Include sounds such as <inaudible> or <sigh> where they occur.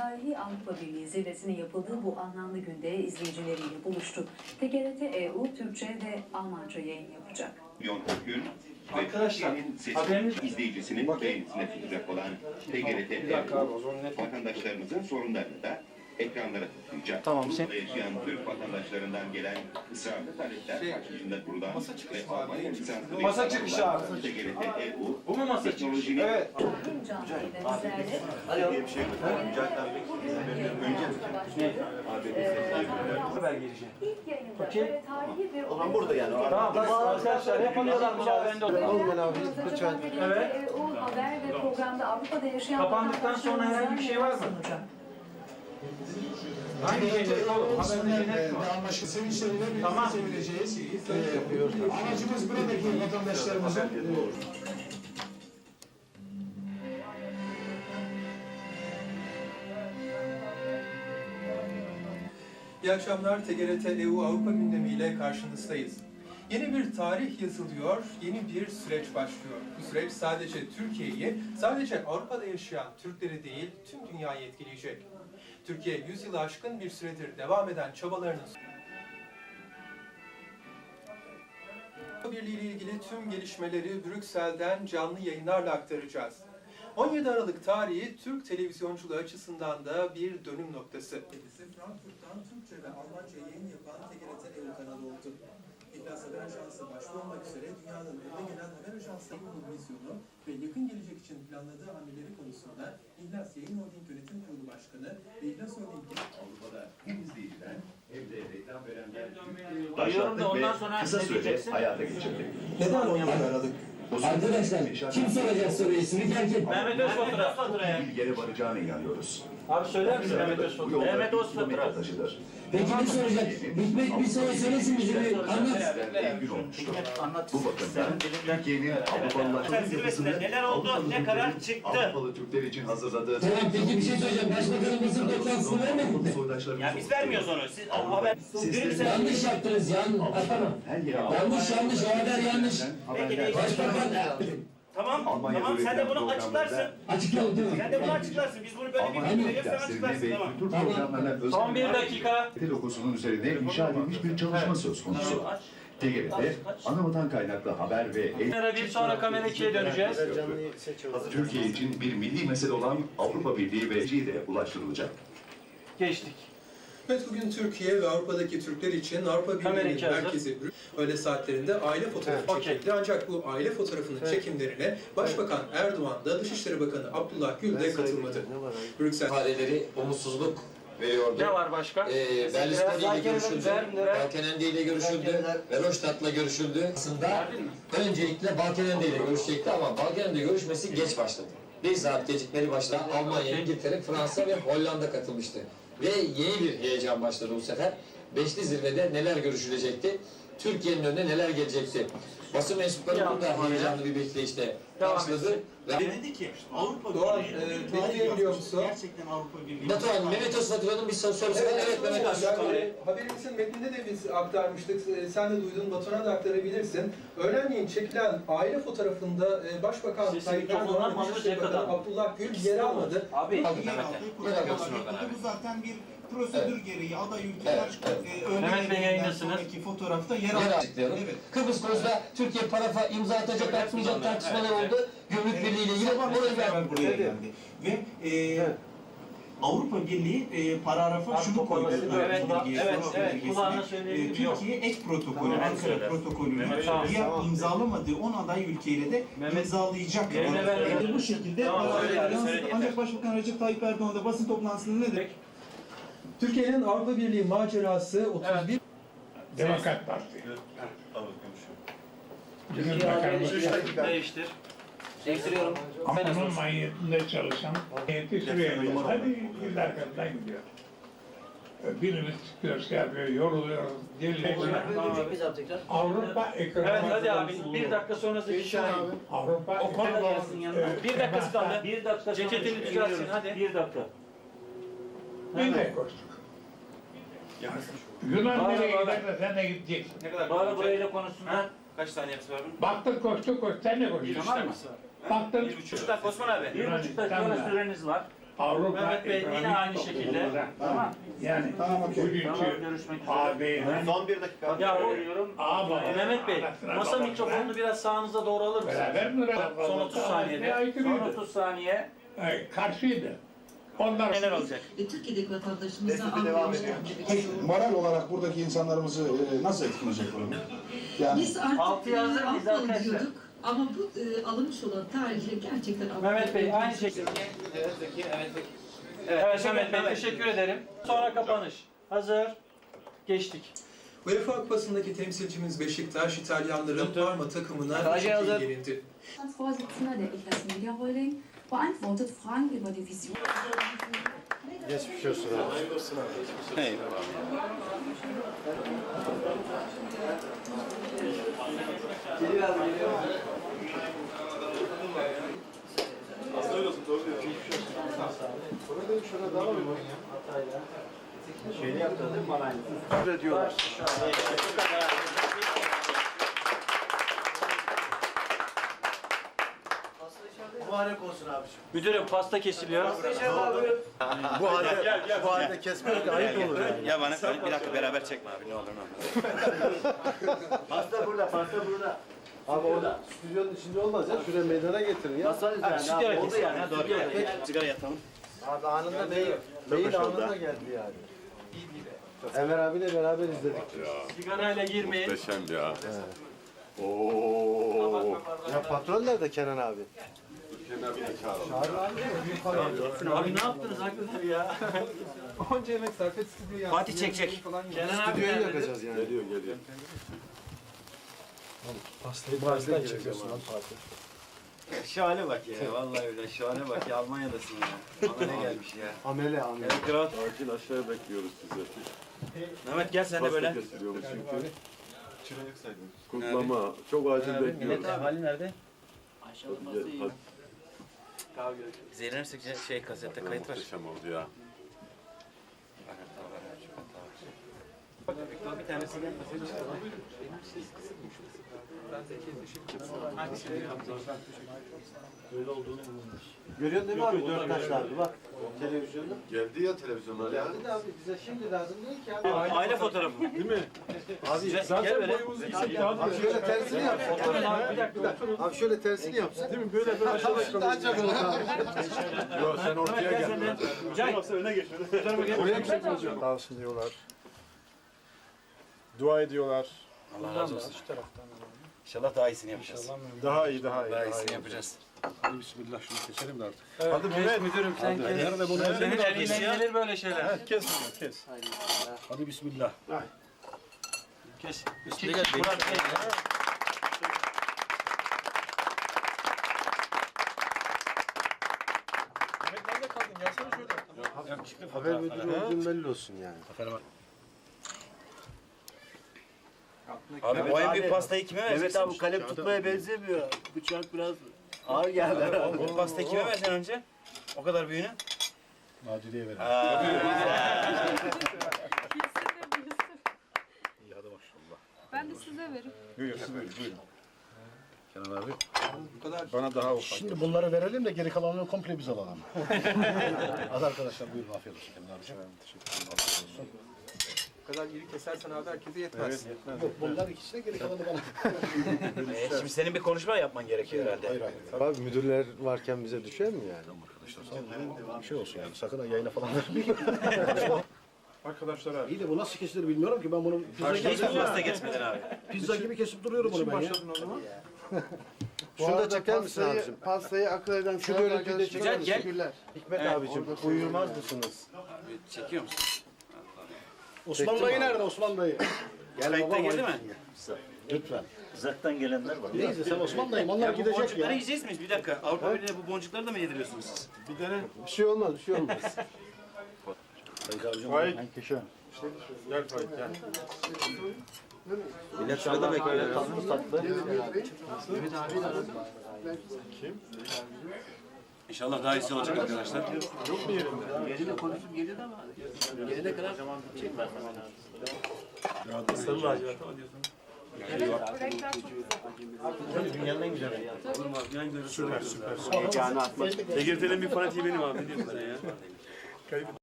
Tarihi Avrupa Birliği zirvesinin yapıldığı bu anlamlı günde izleyicileriyle buluştu. TGRT EU Türkçe ve Almanca yayın yapacak. Gün Arkadaşlar, haberiniz- izleyicisinin beğenisine tutacak olan TGRT net- vatandaşlarımızın sorunlarını da ekranlara taşıyacak. Tamam, Burada sen- yaşayan Türk vatandaşlarından gelen ısrarlı talepler Şey, karşısında kurulan masa çıkışı ve abi, Almanya lisanslı Masa bir çıkışı abi. olan TGRT EU Bu mu masa çıkışı? Evet. Hem canlı yayında bizlerle Haber gelecek. İlk yayında Okey. böyle tarihi bir Ulan burada yani. Tamam arkadaşlar yapamıyorlarmış abi ben de abi lütfen. Evet. Haber ve programda Avrupa'da yaşayan Kapandıktan sonra herhangi bir şey var mı? Hangi şeyler oğlum? Şey var? Anlaşıldı. Sevinçleriyle birlikte Tamam. sevineceğiz. Ee, Amacımız buradaki vatandaşlarımızın İyi akşamlar. TGRT EU Avrupa gündemiyle karşınızdayız. Yeni bir tarih yazılıyor, yeni bir süreç başlıyor. Bu süreç sadece Türkiye'yi, sadece Avrupa'da yaşayan Türkleri değil, tüm dünyayı etkileyecek. Türkiye 100 yılı aşkın bir süredir devam eden çabalarının Birliği ile ilgili tüm gelişmeleri Brüksel'den canlı yayınlarla aktaracağız. 17 Aralık tarihi Türk televizyonculuğu açısından da bir dönüm noktası. Frankfurt'tan Türkçe ve Almanca yayın yapan TGRT EU kanalı oldu. İhlas Haber Ajansı başta olmak üzere dünyanın önde gelen haber ajanslarının vizyonu ve yakın gelecek için planladığı hamleleri konusunda İhlas Yayın Holding Yönetim Kurulu Başkanı ve İhlas Holding'in Avrupa'da hem izleyiciler hem de reklam verenler Duyuyorum da başlattık ondan ve sonra kısa diyeceksin? hayata geçirdik. neden 17 Aralık? Bu süreçte Arkadaşlar kim soracak soruyu ismi terk et. Mehmet Özfatura. bir yere varacağına inanıyoruz. Abi söyler misin Mehmet yolda Mehmet taşıdır. Peki ne soracak? Hikmet bir soru söylesin bize bir anlat. Olmuştur. Anlat. Bu bakımdan Türkiye'nin Avrupalılaşma yapısını neler oldu, ne karar çıktı? Avrupalı Türkler için hazırladığı Tamam peki bir şey söyleyeceğim. Başbakanın basın toplantısını vermedin mi? Ya biz vermiyoruz onu. Siz haber Yanlış yaptınız yan. Tamam. her yere Yanlış yanlış o haber yanlış. Peki. Başbakan Tamam, Almanya tamam sen de bunu açıklarsın. mi? Sen de bunu açıklarsın. Biz bunu böyle bir veriyoruz, sen açıklarsın. Tamam. kültür Tamam. programlarına özel Son bir dakika. TRT logosunun üzerine inşa edilmiş bir çalışma söz konusu. TGRT, anavatan kaynaklı haber ve Kamera bir sonra kamera ikiye döneceğiz. Türkiye için bir milli mesele olan Avrupa Birliği ve de ulaştırılacak. Geçtik. Evet bugün Türkiye ve Avrupa'daki Türkler için Avrupa Birliği'nin merkezi öğle saatlerinde aile fotoğrafı Evet, çekildi. Ancak bu aile fotoğrafının çekimlerine Başbakan Erdoğan da Dışişleri Bakanı Abdullah Gül de katılmadı. Brüksel ifadeleri umutsuzluk veriyordu. Ne var başka? Ee, Berlusconi ile görüşüldü. Balkenende ile görüşüldü, Verhofstadt'la görüşüldü. Aslında öncelikle Balkenende ile görüşecekti ama Balkenende görüşmesi geç başladı. Bir saat gecikmeli başladı. Almanya, İngiltere, Fransa ve Hollanda katılmıştı. Ve yeni bir heyecan başladı bu sefer. Beşli zirvede neler görüşülecekti? Türkiye'nin önüne neler gelecekti? Basın mensupları Ya, bunu da heyecanlı bir bekleyişle Devam karşıladı. Ve Dedi ki Avrupa Doğan, Birliği e, tarih dinleyebiliyor yazmış. musun? Gerçekten Avrupa Birliği. Batuhan, Mehmet Özfatura'nın bir sorusu var. Evet, Mehmet Özfatura. Yani, e, haberimizin metninde de biz aktarmıştık. E, Sen de duydun, Batuhan'a da aktarabilirsin. Öğlenleyin çekilen aile fotoğrafında e, Başbakan Tayyip Erdoğan ve Dışişleri Bakanı. Abdullah Gül yer almadı. Abi. Yer kuruluşu Bu zaten bir prosedür gereği aday ülkeler Evet, e, örnek Mehmet Bey verilen yayındasınız. sonraki fotoğrafta yer Yer aldı. açıklayalım. Evet. Kıbrıs konusunda Türkiye parafa imza atacak, atmayacak tartışmalar oldu. Gümrük Birliği ile ilgili. Sabah Buraya Evet. geldi. Ve e, Avrupa Birliği e, paragrafa Avrupa şunu koydu. evet, evet, evet, kulağına E. Türkiye ek protokolü, Mehmet Ankara Mehmet söyler. diğer imzalamadığı 10 aday ülkeyle de Mehmet- imzalayacak. E, bu şekilde Tamam, söyle. Ancak Başbakan Recep Tayyip Erdoğan da basın toplantısında ne dedi? Türkiye'nin Avrupa Birliği macerası 31 Demokrat Parti. İki abi değiştir. Değiştiriyorum. Ama onun manyetinde çalışan manyeti sürüyor. Hadi biz arkamdan gidiyor. Birimiz çıkıyor, şey yapıyor, yoruluyor, geliyor. Avrupa ekonomi... Evet hadi abi bir dakika sonrası Şahin. Avrupa O konuda gelsin yanına. Evet, Bir dakikası kaldı. Bir dakika sonra Ceketini düzeltsin hadi. Bir dakika. Biz de koştuk. Yunan Bağla, nereye bağla. giderse sen de gideceksin. Ne kadar Bari burayla konuşsunlar. Kaç saniyesi var bunun? Baktın koştu koş, sen de koştun. Tamam mı? Baktın, Bir buçuk dakika Osman abi. Bir buçuk dakika Yunanistan'da. süreniz var. Avrupa Mehmet Bey, yine aynı şekilde. Tamam. Yani Tamam, bugünkü görüşmek üzere. AB'nin Son bir dakika. Ya o Ama Mehmet Bey, masa mikrofonunu biraz sağınıza doğru alır mısınız? beraber mi? Son 30 saniyede. Son 30 saniye. Karşıydı. Onlar Neler olacak? ve Türkiye'deki vatandaşımıza. Moral olarak buradaki insanlarımızı e, nasıl etkileyecek bunu? Yani Biz artık Altıya hazır e, mıyız arkadaşlar? Ama bu e, alınmış olan tarihleri gerçekten Mehmet Bey aynı şekilde. Evet Mehmet Bey teşekkür ederim. Sonra kapanış. Hazır. Geçtik. UEFA Kupası'ndaki temsilcimiz Beşiktaş, İtalyanların Parma takımına Kaleci 3-2 hazır. yenildi. Vorsitzender der Media Holding beantwortet Fragen über die Vision. Mübarek olsun abiciğim. Müdürüm pasta kesiliyor. Bu halde, bu halde kesmek de ayıp olur yani. Ya bana bir dakika beraber çekme abi ne olur ne olur. <laughs> Pasta burada, pasta burada. Abi orada stüdyonun içinde olmaz ya. Şuraya meydana getirin ya. Nasıl yani? Stüdyoya kes yani. ha, Doğru. Sigara yatalım. Abi anında değil. Beyin anında geldi yani. Enver abiyle beraber izledik. Sigarayla girmeyin. Muhteşem ya. Oo. Ya patron nerede Kenan abi? Abi ne yaptınız hakikaten ya? <laughs> Onca emek sarf et stüdyoyu yaptı. Fatih çekecek. Kenan abi Stüdyoyu nerede? yakacağız yani. Geliyor geliyor. Pastayı pastayı çekiyorsun lan Fatih. Şahane bak ya vallahi öyle şahane bak ya Almanya'dasın ya. Bana ne gelmiş ya. Amele amele. Kral. Acil aşağıya bekliyoruz sizi. Mehmet gel sen de böyle. Pasta kesiliyormuş çünkü. Kutlama. Çok acil bekliyoruz. hali nerede? Gel, Zeynep şey kasette kayıt var. Muhteşem oldu ya. Bir tanesi gel. Görüyorsun değil mi abi? Dört taşlardı bak. Televizyonda. Geldi ya televizyonlar ya. Geldi de abi bize şimdi lazım değil ki abi. Aile fotoğrafı. Değil mi? Abi Gel böyle. Abi şöyle tersini yapsın. Bir dakika. Abi şöyle tersini yapsın. Değil mi? Böyle böyle aşağı Şimdi ancak olur abi. Yok sen ortaya gel. Oraya mı çekeceğim? Kalsın diyorlar. Dua ediyorlar. Allah razı olsun. İnşallah daha iyisini yapacağız. Daha iyi daha iyi. Daha iyisini yapacağız. Hadi bismillah şunu keselim de artık. Hadi kes müdürüm sen kes. Nerede bunu? Senin elinden gelir böyle şeyler. Kes bunu kes. Hadi bismillah. Kes. Üstüne gel. Murat Bey. Haber müdürü olduğun belli olsun yani. Abi bu en büyük pastayı kime vereceksin? Evet abi kalem tutmaya benzemiyor. Bıçak biraz ağır geldi. Bu pastayı kime vereceksin önce? O kadar büyüğünü. Nadire'ye verelim. Ben de size veririm. Buyurun buyurun buyurun. Kenan abi. Bu kadar Bana daha ufak. Şimdi bunları verelim de geri kalanını komple biz alalım. <laughs> Hadi arkadaşlar buyurun afiyet olsun Kenan abiciğim. Teşekkür ederim. Kadar iri kesersen abi herkese yetmez. Yok bunlar ikisi de geri kalanı bana. <laughs> Ee, şimdi senin bir konuşma yapman gerekiyor herhalde. Hayır hayır. Abi müdürler varken bize düşer mi yani? Arkadaşlar sağ olun. Bir şey olsun yani. Sakın ha yayına falan <laughs> vermeyin. Arkadaşlar abi. İyi de bu nasıl kesilir bilmiyorum ki ben bunu pizza, Hiç mi pasta kesmedin abi? pizza gibi kesip duruyorum bunu ben ya. <laughs> Şunu da çeker misin abicim? Pastayı akıl eden Şu görüntüyü de çeker misin? gel. Hikmet abicim buyurmaz mısınız? Çekiyor musun? Osman dayı nerede Osman dayı? Gel Kayıtta babam, girdi mi? Lütfen. Uzaktan gelenler var. Neyse sen Osman dayım onlar Ya bu gidecek boncukları ya. yiyeceğiz miyiz? Bir dakika. Avrupa Birliği'ne bu boncukları da mı yediriyorsunuz siz? Bir tane bir şey olmaz bir şey olmaz. Faik. Gel Faik gel. Millet sırada bekliyor. Tatlı tatlı. İnşallah daha iyisi olacak arkadaşlar. Yok mu yerinde? Yerine konuştum gelin ama gelene kadar şey çekmez. Sarı lacivert ama diyorsun. Evet, renkler çok güzel. Dünyanın en güzel rengi. Olmaz, dünyanın Süper, süper. Heyecanı atmak. Tegirtenin bir fanatiği benim abi, ne diyeyim sana ya.